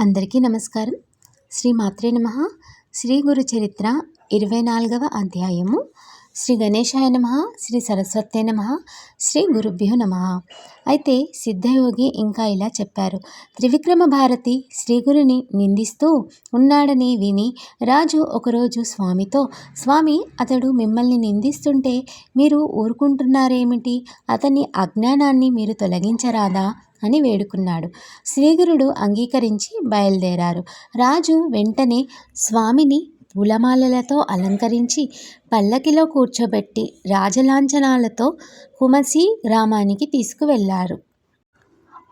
అందరికీ నమస్కారం. శ్రీ మాత్రే నమ. శ్రీ గురు చరిత్ర ఇరవై నాలుగవ అధ్యాయము. శ్రీ గణేశాయ నమ శ్రీ సరస్వతే నమ శ్రీ గురుభ్యో నమ. అయితే సిద్ధయోగి ఇంకా ఇలా చెప్పారు. త్రివిక్రమ భారతి శ్రీగురుని నిందిస్తూ ఉన్నాడని విని రాజు ఒకరోజు స్వామితో స్వామి అతడు మిమ్మల్ని నిందిస్తుంటే మీరు ఊరుకుంటున్నారేమిటి? అతని అజ్ఞానాన్ని మీరు తొలగించరాదా? అని వేడుకున్నాడు. శ్రీగురుడు అంగీకరించి బయలుదేరారు. రాజు వెంటనే స్వామిని పూలమాలలతో అలంకరించి పల్లకిలో కూర్చోబెట్టి రాజలాంఛనాలతో కుమసి గ్రామానికి తీసుకువెళ్ళారు.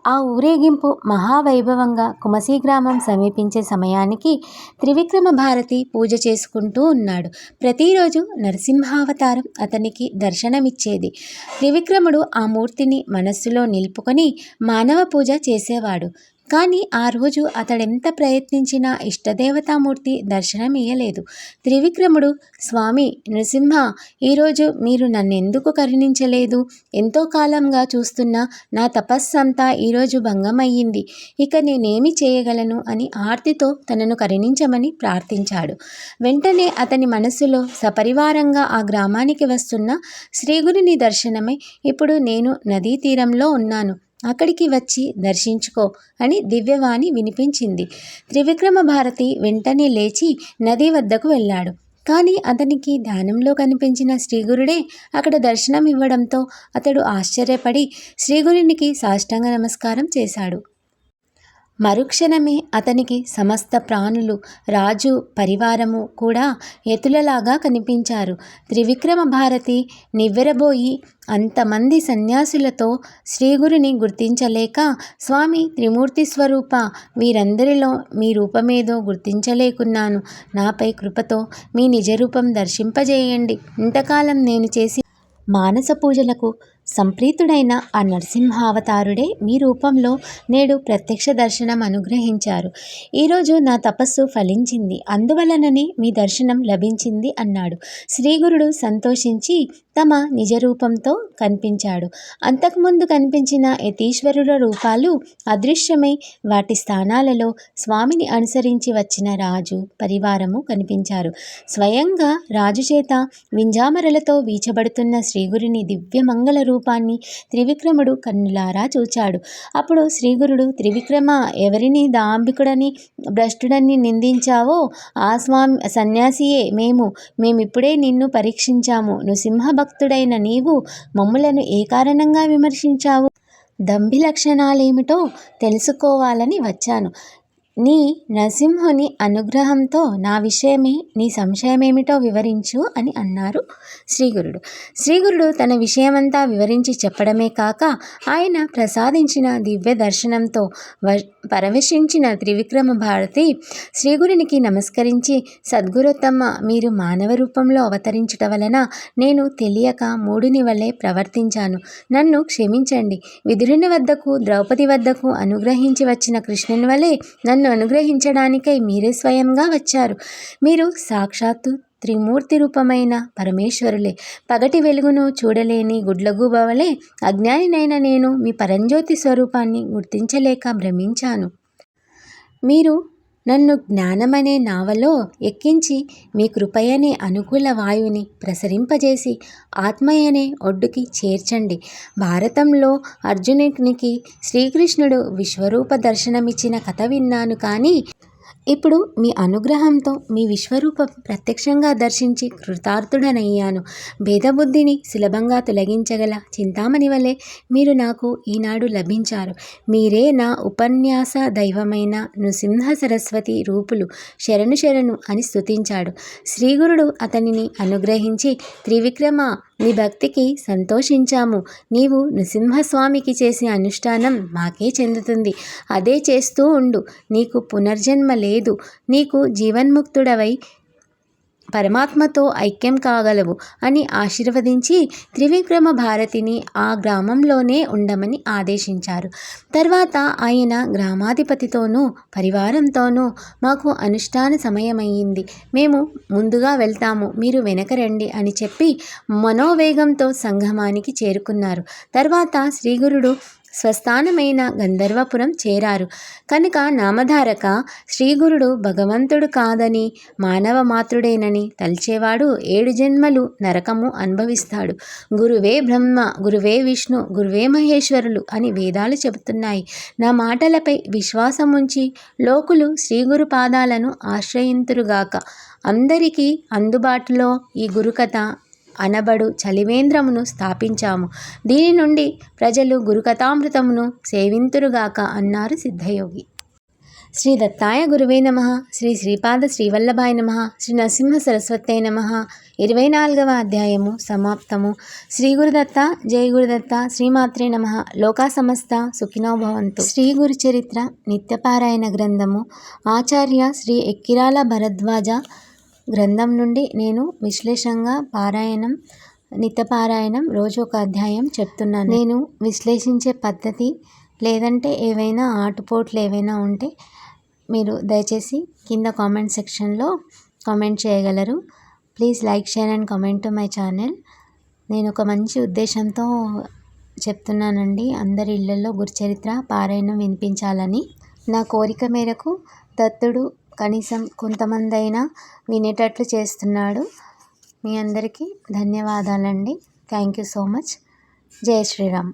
ఆ ఊరేగింపు మహావైభవంగా కుమసి గ్రామం సమీపించే సమయానికి త్రివిక్రమ భారతి పూజ చేసుకుంటూ ఉన్నాడు. ప్రతిరోజు నరసింహావతారం అతనికి దర్శనమిచ్చేది. త్రివిక్రముడు ఆ మూర్తిని మనస్సులో నిలుపుకొని మానవ పూజ చేసేవాడు. కానీ ఆ రోజు అతడెంత ప్రయత్నించినా ఇష్టదేవతామూర్తి దర్శనమియ్యలేదు. త్రివిక్రముడు స్వామి నృసింహ ఈరోజు మీరు నన్నెందుకు కరుణించలేదు? ఎంతో కాలంగా చూస్తున్న నా తపస్సంతా ఈరోజు భంగమయ్యింది. ఇక నేనేమి చేయగలను అని ఆర్తితో తనను కరుణించమని ప్రార్థించాడు. వెంటనే అతని మనస్సులో సపరివారంగా ఆ గ్రామానికి వస్తున్న శ్రీగురుని దర్శనమై ఇప్పుడు నేను నదీ తీరంలో ఉన్నాను. అక్కడికి వచ్చి దర్శించుకో అని దివ్యవాణి వినిపించింది. త్రివిక్రమ భారతి వెంటనే లేచి నది వద్దకు వెళ్ళాడు. కానీ అతనికి ధ్యానంలో కనిపించిన శ్రీగురుడే అక్కడ దర్శనం ఇవ్వడంతో అతడు ఆశ్చర్యపడి శ్రీగురునికి సాష్టాంగ నమస్కారం చేశాడు. మరుక్షణమే అతనికి సమస్త ప్రాణులు రాజు పరివారము కూడా ఎతులలాగా కనిపించారు. త్రివిక్రమ భారతి నివ్వెరబోయి అంతమంది సన్యాసులతో శ్రీగురిని గుర్తించలేక స్వామి త్రిమూర్తి స్వరూప వీరందరిలో మీ రూపమేదో గుర్తించలేకున్నాను. నాపై కృపతో మీ నిజరూపం దర్శింపజేయండి. ఇంతకాలం నేను చేసి మానస పూజలకు సంప్రీతుడైన ఆ నరసింహావతారుడే మీ రూపంలో నేడు ప్రత్యక్ష దర్శనం అనుగ్రహించారు. ఈరోజు నా తపస్సు ఫలించింది. అందువలననే మీ దర్శనం లభించింది అన్నాడు. శ్రీగురుడు సంతోషించి తమ నిజ రూపంతో కనిపించాడు. అంతకుముందు కనిపించిన యతీశ్వరుల రూపాలు అదృశ్యమై వాటి స్థానాలలో స్వామిని అనుసరించి వచ్చిన రాజు పరివారము కనిపించారు. స్వయంగా రాజు చేత వింజామరలతో వీచబడుతున్న శ్రీగురిని దివ్యమంగళ రూపాన్ని త్రివిక్రముడు కన్నులారా చూచాడు. అప్పుడు శ్రీగురుడు త్రివిక్రమ ఎవరిని దాంబికుడని భ్రష్టుడని నిందించావో? ఆ స్వామి సన్యాసియే మేము మేమిప్పుడే నిన్ను పరీక్షించాము. నృసింహ భక్తుడైన నీవు మమ్ములను ఏ కారణంగా విమర్శించావు? దంభి లక్షణాలేమిటో తెలుసుకోవాలని వచ్చాను. నీ నరసింహుని అనుగ్రహంతో నా విషయమే నీ సంశయమేమిటో వివరించు అని అన్నారు శ్రీగురుడు. శ్రీగురుడు తన విషయమంతా వివరించి చెప్పడమే కాక ఆయన ప్రసాదించిన దివ్య దర్శనంతో వ పరవశించిన త్రివిక్రమ భారతి శ్రీగురునికి నమస్కరించి సద్గురుతమ్మ మీరు మానవ రూపంలో అవతరించుట వలన నేను తెలియక మూడుని వలె ప్రవర్తించాను. నన్ను క్షమించండి. విదురుని వద్దకు ద్రౌపది వద్దకు అనుగ్రహించి వచ్చిన కృష్ణుని వలె నన్ను నన్ను అనుగ్రహించడానికై మీరే స్వయంగా వచ్చారు. మీరు సాక్షాత్తు త్రిమూర్తి రూపమైన పరమేశ్వరులే. పగటి వెలుగును చూడలేని గుడ్లగూబవలే అజ్ఞానినైన నేను మీ పరంజ్యోతి స్వరూపాన్ని గుర్తించలేక భ్రమించాను. మీరు నన్ను జ్ఞానమనే నావలో ఎక్కించి మీ కృపయనే అనుకూల వాయువుని ప్రసరింపజేసి ఆత్మయనే ఒడ్డుకి చేర్చండి. భారతంలో అర్జునునికి శ్రీకృష్ణుడు విశ్వరూప దర్శనమిచ్చిన కథ విన్నాను కానీ ఇప్పుడు మీ అనుగ్రహంతో మీ విశ్వరూపం ప్రత్యక్షంగా దర్శించి కృతార్థుడనయ్యాను. భేదబుద్ధిని సులభంగా తొలగించగల చింతామణి వలె మీరు నాకు ఈనాడు లభించారు. మీరే నా ఉపన్యాస దైవమైన నృసింహ సరస్వతి రూపులు శరణు శరణు అని స్తుతించాడు. శ్రీగురుడు అతనిని అనుగ్రహించి త్రివిక్రమ నీ భక్తికి సంతోషించాము. నీవు నృసింహస్వామికి చేసే అనుష్ఠానం మాకే చెందుతుంది. అదే చేస్తూ ఉండు. నీకు పునర్జన్మ లేదు. నీకు జీవన్ముక్తుడవై పరమాత్మతో ఐక్యం కాగలవు అని ఆశీర్వదించి త్రివిక్రమ భారతిని ఆ గ్రామంలోనే ఉండమని ఆదేశించారు. తర్వాత ఆయన గ్రామాధిపతితోనూ పరివారంతోనూ మాకు అనుష్ఠాన సమయమయ్యింది. మేము ముందుగా వెళ్తాము మీరు వెనక రండి అని చెప్పి మనోవేగంతో సంగమానికి చేరుకున్నారు. తర్వాత శ్రీగురుడు స్వస్థానమైన గంధర్వపురం చేరారు. కనుక నామధారక శ్రీగురుడు భగవంతుడు కాదని మానవ మాతృడేనని తలిచేవాడు ఏడు జన్మలు నరకము అనుభవిస్తాడు. గురువే బ్రహ్మ గురువే విష్ణు గురువే మహేశ్వరులు అని వేదాలు చెబుతున్నాయి. నా మాటలపై విశ్వాసం ఉంచి లోకులు శ్రీగురు పాదాలను ఆశ్రయింతురుగాక. అందరికీ అందుబాటులో ఈ గురుకథ అనబడు చలివేంద్రమును స్థాపించాము. దీని నుండి ప్రజలు గురుకథామృతమును సేవింతురుగాక అన్నారు సిద్ధయోగి. శ్రీ దత్తాయ గురువే నమ శ్రీ శ్రీపాద శ్రీవల్లభాయ నమ శ్రీ నరసింహ సరస్వతే నమ. ఇరవై నాలుగవ అధ్యాయము సమాప్తము. శ్రీ గురుదత్త జయ గురుదత్త శ్రీమాత్రే నమ. లోకా సమస్త సుఖినో భవంతు. శ్రీ గురు చరిత్ర నిత్యపారాయణ గ్రంథము. ఆచార్య శ్రీ ఎక్కిరాల భరద్వాజ గ్రంథం నుండి నేను విశ్లేషంగా పారాయణం నిత్యపారాయణం రోజు ఒక అధ్యాయం చెప్తున్నాను. నేను విశ్లేషించే పద్ధతి లేదంటే ఏవైనా ఆటుపోట్లు ఏవైనా ఉంటే మీరు దయచేసి కింద కామెంట్ సెక్షన్లో కామెంట్ చేయగలరు. Please like share and comment to my channel. నేను ఒక మంచి ఉద్దేశంతో చెప్తున్నానండి. అందరి ఇళ్ళల్లో గురుచరిత్ర పారాయణం వినిపించాలని. నా కోరిక మేరకు దత్తుడు కనీసం కొంతమంది అయినా వినేటట్లు చేస్తున్నాడు. మీ అందరికీ ధన్యవాదాలండి. Thank you so much. జై శ్రీరామ్.